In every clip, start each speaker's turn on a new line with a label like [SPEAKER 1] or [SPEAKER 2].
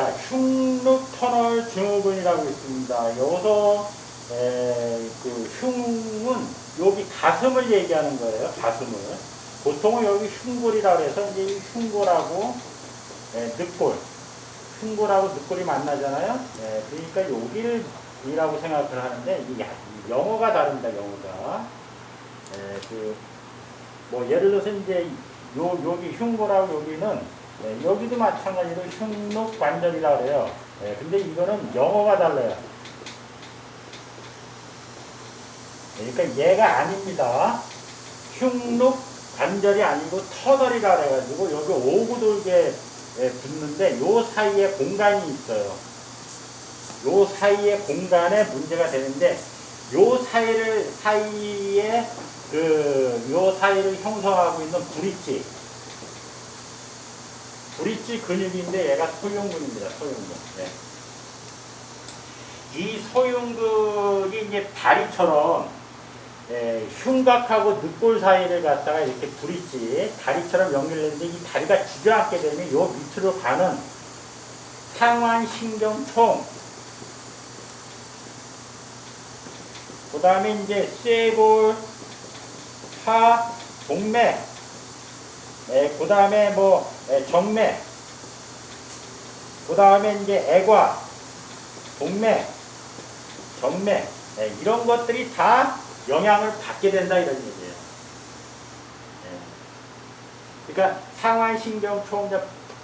[SPEAKER 1] 자, 흉늑 터널 증후군이라고 있습니다. 여기서 에, 그 흉은 여기 가슴을 얘기하는 거예요. 가슴을. 보통은 여기 흉골이라고 해서 이제 이 흉골하고 에, 늑골. 흉골하고 늑골이 만나잖아요. 예, 그러니까 여기를 이라고 생각을 하는데 이 영어가 다릅니다. 영어가. 예, 그, 뭐 예를 들어서 이제 요 여기 흉골하고 여기는 예, 여기도 마찬가지로 흉록 관절이라고 해요. 예, 근데 이거는 영어가 달라요. 그러니까 얘가 아닙니다. 흉록 관절이 아니고 터널이라 그래가지고 여기 오구 돌게 예, 붙는데 요 사이에 공간이 있어요. 요 사이에 공간에 문제가 되는데 요 사이를 사이에 그 요 사이를 형성하고 있는 브릿지 브릿지 근육인데 얘가 소흉근입니다. 소흉근. 네. 이 소흉근이 이제 다리처럼 예, 흉곽하고 늑골 사이를 갖다가 이렇게 브릿지 다리처럼 연결되는데 이 다리가 지저앉게 되면 요 밑으로 가는 상완신경총 그 다음에 이제 쇠골, 하, 동맥, 예, 그 다음에 뭐 예, 정맥, 그 다음에 이제 애과, 동맥, 정맥 예, 이런 것들이 다 영향을 받게 된다 이런 얘기예요. 예. 그러니까 상완신경총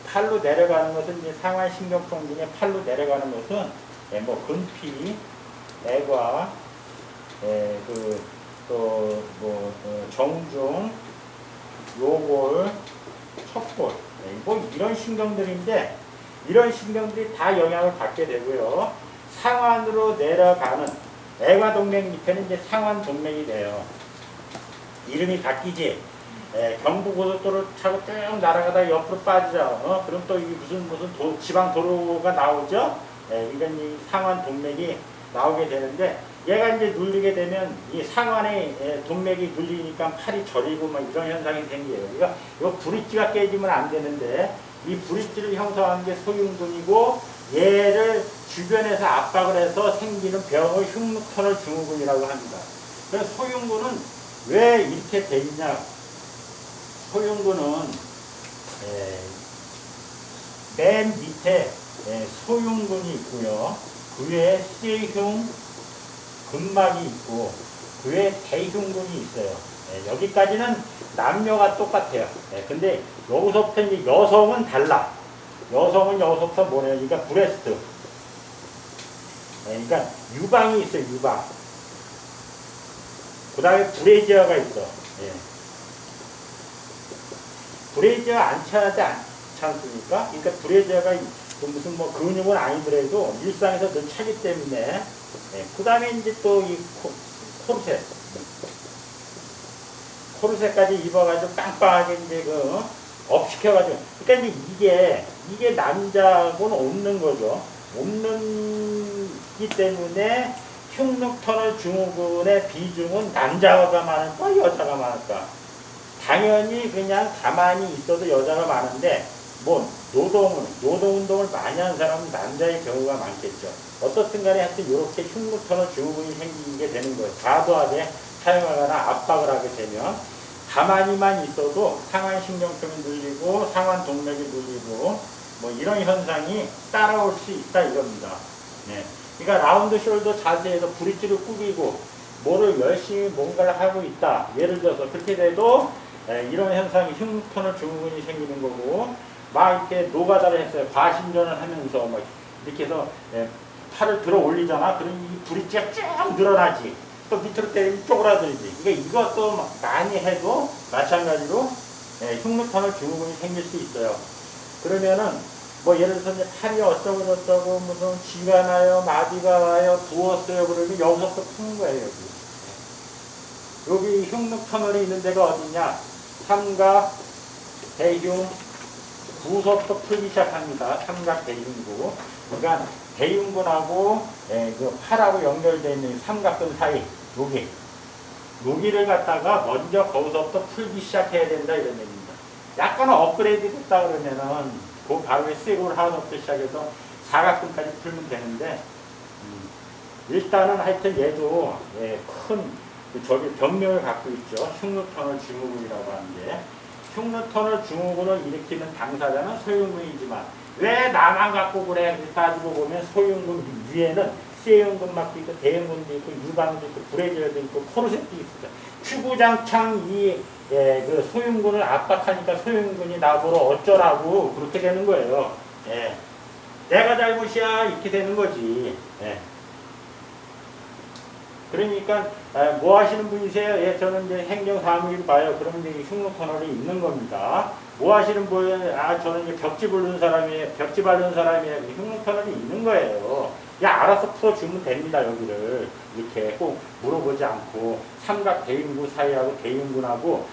[SPEAKER 1] 팔로 내려가는 것은 이제 상완신경총 중에 팔로 내려가는 것은 예, 뭐 근피, 애과, 예, 그, 또, 뭐, 어, 정중, 요골, 척골, 예, 뭐 이런 신경들인데, 이런 신경들이 다 영향을 받게 되고요. 상완으로 내려가는 애과 동맥 밑에는 이제 상완 동맥이 돼요. 이름이 바뀌지. 예, 경부고속도로 차고 쭉 날아가다 옆으로 빠지죠. 어? 그럼 또 이게 무슨 무슨 도- 지방 도로가 나오죠. 예, 이건 이 상완 동맥이 나오게 되는데 얘가 이제 눌리게 되면 이 상완에 예, 동맥이 눌리니까 팔이 저리고 막 이런 현상이 생겨요. 그러니까 이 브릿지가 깨지면 안 되는데 이 브릿지를 형성하는 게 소흉근이고 얘를 주변에서 압박을 해서 생기는 병을 흉터널 증후군이라고 합니다. 그래서 소흉근은 왜 이렇게 돼 있냐? 소흉근은 에, 맨 밑에 에, 소흉근이 있고요. 그 위에 C흉 근막이 있고 그 위에 대흉근이 있어요. 에, 여기까지는 남녀가 똑같아요. 에, 근데 여기서부터 이제 여성은 달라. 여성은 여기서부터 뭐래요? 그러니까 브레스트. 에, 그러니까 유방이 있어요. 유방. 그 다음에 브레이지어가 있어. 예. 브레이지어 안 차지 않지 않습니까? 그러니까 브레이지어가 그 무슨 뭐 근육은 아니더라도 일상에서 늘 차기 때문에 예. 그 다음에 이제 또 이 코르셋 코르셋까지 입어가지고 빵빵하게 이제 그 업시켜가지고. 그러니까 이제 이게 이게 남자고는 없는 거죠. 없는기 때문에 흉늑터널 증후군의 비중은 남자가 많을까 여자가 많을까? 당연히 그냥 가만히 있어도 여자가 많은데 뭐 노동을 노동 운동을 많이 하는 사람은 남자의 경우가 많겠죠. 어떻든 간에 하여튼 이렇게 흉무터널 증후군이 생기게 되는 거예요. 과도하게 사용하거나 압박을 하게 되면 가만히만 있어도 상완신경통이 눌리고 상완 동맥이 눌리고 뭐 이런 현상이 따라올 수 있다 이겁니다. 네. 그러니까 라운드 숄더 자세에서 브릿지를 꾸기고 뭐를 열심히 뭔가를 하고 있다. 예를 들어서 그렇게 돼도 에, 이런 현상이 흉터널 증후군이 생기는 거고 막 이렇게 노가다를 했어요. 과신전을 하면서 막 이렇게 해서 에, 팔을 들어 올리잖아. 그럼 이 브릿지가 쭉 늘어나지. 또 밑으로 때리면 쪼그라들지. 그러니까 이것도 마- 많이 해도 마찬가지로 에, 흉터널 증후군이 생길 수 있어요. 그러면은 뭐 예를 들어서 이제 팔이 어쩌고 저쩌고 무슨 쥐가 나요, 마비가 와요, 부었어요. 그러면 여기서부터 푸는 거예요. 여기. 여기 흉늑 터널이 있는 데가 어디냐? 삼각, 대흉, 부서부터 풀기 시작합니다. 삼각 대흉구. 그러니까 대흉근하고 예, 그 팔하고 연결되어 있는 삼각근 사이 여기 여기를 갖다가 먼저 거기서부터 풀기 시작해야 된다 이런 얘기입니다. 약간 업그레이드 됐다 그러면은 그 바로 세골 하나부터 시작해서 사각근까지 풀면 되는데 음, 일단은 하여튼 얘도 예, 큰그 저기 병명을 갖고 있죠. 흉노터널 증후군이라고 하는데 흉노터널 증후군을 일으키는 당사자는 소흉근이지만 왜 나만 갖고 그래? 따지고 보면 소흉근 위에는 C흉근막도 있고 대흉근도 있고 유방도 있고 브레이저도 있고 코르셋도 있습니다. 추구장창 이 예, 그 소흉근을 압박하니까 소흉근이 나보러 어쩌라고 그렇게 되는 거예요. 예. 내가 잘못이야 이렇게 되는 거지. 예. 그러니까 아, 뭐 하시는 분이세요? 예, 저는 이제 행정 사무실 봐요. 그러면 이제 흉노 터널이 있는 겁니다. 뭐 하시는 분이에요? 아, 저는 이제 벽지 부르는 사람이에요. 벽지 바르는 사람이에요. 흉노 터널이 있는 거예요. 야, 알아서 풀어주면 됩니다, 여기를. 이렇게 꼭 물어보지 않고 삼각 대인구 사이하고 대인군하고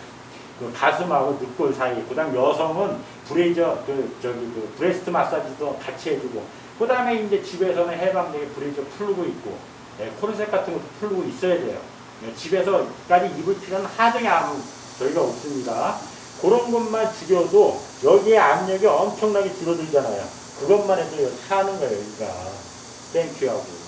[SPEAKER 1] 그 가슴하고 늑골 사이, 그 다음 여성은 브레이저, 그, 저기, 그, 브레스트 마사지도 같이 해주고, 그 다음에 이제 집에서는 해방되게 브레이저 풀고 있고, 예, 코르셋 같은 것도 풀고 있어야 돼요. 예, 집에서까지 입을 필요는 하등에 아무 저희가 없습니다. 그런 것만 죽여도 여기에 압력이 엄청나게 줄어들잖아요. 그것만 해도 사는 거예요, 여기가. 땡큐하고.